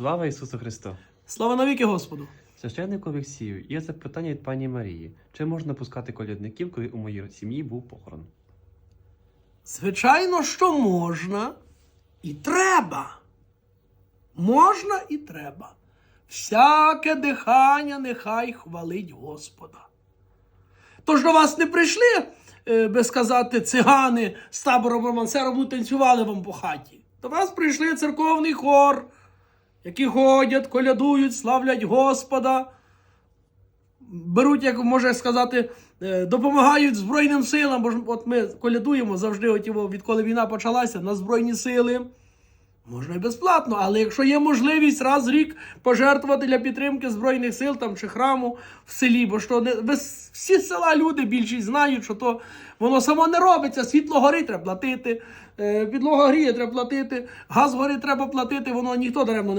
Слава Ісусу Христу! Слава навіки Господу! Священник Олексію, є запитання від пані Марії. Чи можна пускати колядників, коли у моїй сім'ї був похорон? Звичайно, що можна і треба. Можна і треба. Всяке дихання нехай хвалить Господа. Тож до вас не прийшли, е, би сказати, цигани з табором романсером і танцювали вам по хаті. До вас прийшли церковний хор, які ходять, колядують, славлять Господа беруть, як можна сказати, е, допомагають Збройним силам, бо ж от ми колядуємо завжди, от його, відколи війна почалася, на Збройні сили. Можна і безплатно, але якщо є можливість раз в рік пожертвувати для підтримки Збройних сил там, чи храму в селі, бо що не, без, всі села люди більшість знають, що то воно само не робиться. Світло горить, треба платити, е, підлога гріє, треба платити, газ горить, треба платити, воно ніхто даремно не.